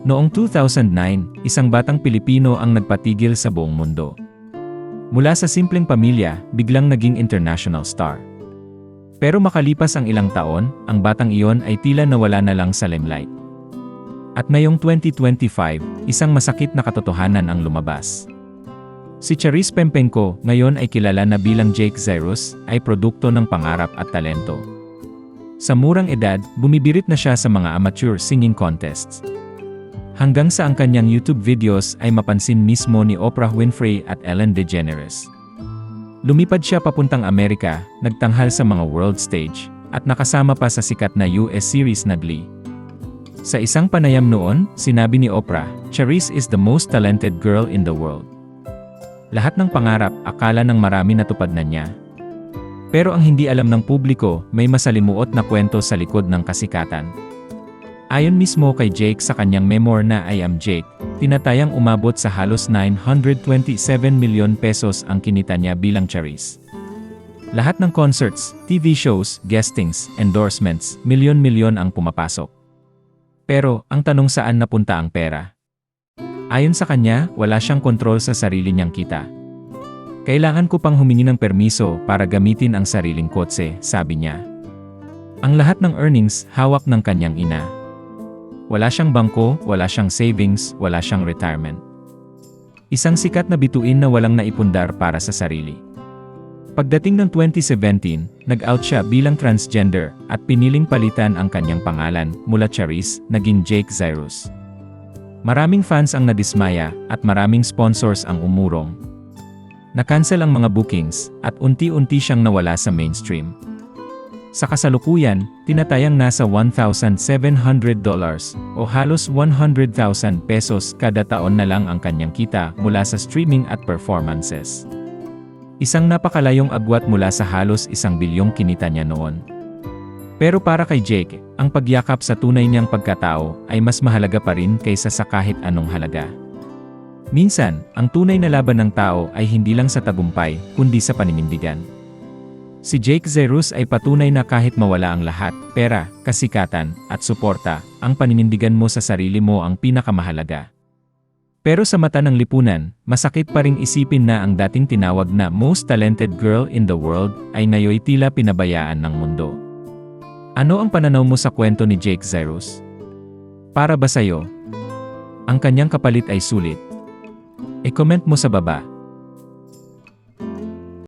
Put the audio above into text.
Noong 2009, isang batang Pilipino ang nagpatigil sa buong mundo. Mula sa simpleng pamilya, biglang naging international star. Pero makalipas ang ilang taon, ang batang iyon ay tila nawala na lang sa limelight. At ngayong 2025, isang masakit na katotohanan ang lumabas. Si Charis Pempenko, ngayon ay kilala na bilang Jake Zerus, ay produkto ng pangarap at talento. Sa murang edad, bumibirit na siya sa mga amateur singing contests. Hanggang sa ang kanyang YouTube videos ay mapansin mismo ni Oprah Winfrey at Ellen DeGeneres. Lumipad siya papuntang Amerika, nagtanghal sa mga world stage, at nakasama pa sa sikat na US series na Glee. Sa isang panayam noon, sinabi ni Oprah, Charisse is the most talented girl in the world. Lahat ng pangarap, akala ng marami natupad na niya. Pero ang hindi alam ng publiko, may masalimuot na kwento sa likod ng kasikatan. Ayon mismo kay Jake sa kanyang memoir na I Am Jake, tinatayang umabot sa halos 927 milyon pesos ang kinita niya bilang Charis. Lahat ng concerts, TV shows, guestings, endorsements, milyon-milyon ang pumapasok. Pero, ang tanong saan napunta ang pera? Ayon sa kanya, wala siyang kontrol sa sarili niyang kita. Kailangan ko pang humingi ng permiso para gamitin ang sariling kotse, sabi niya. Ang lahat ng earnings, hawak ng kanyang ina. Wala siyang bangko, wala siyang savings, wala siyang retirement. Isang sikat na bituin na walang naipundar para sa sarili. Pagdating ng 2017, nag-out siya bilang transgender at piniling palitan ang kanyang pangalan mula Charis naging Jake Zyrus. Maraming fans ang nadismaya at maraming sponsors ang umurong. Nakansel ang mga bookings at unti-unti siyang nawala sa mainstream. Sa kasalukuyan, tinatayang nasa $1,700 o halos 100,000 pesos kada taon na lang ang kanyang kita mula sa streaming at performances. Isang napakalayong agwat mula sa halos isang bilyong kinita niya noon. Pero para kay Jake, ang pagyakap sa tunay niyang pagkatao ay mas mahalaga pa rin kaysa sa kahit anong halaga. Minsan, ang tunay na laban ng tao ay hindi lang sa tagumpay, kundi sa paninindigan. Si Jake Zerus ay patunay na kahit mawala ang lahat, pera, kasikatan, at suporta, ang paninindigan mo sa sarili mo ang pinakamahalaga. Pero sa mata ng lipunan, masakit pa ring isipin na ang dating tinawag na most talented girl in the world ay ngayoy tila pinabayaan ng mundo. Ano ang pananaw mo sa kwento ni Jake Zerus? Para ba sa'yo? Ang kanyang kapalit ay sulit. E-comment mo sa baba.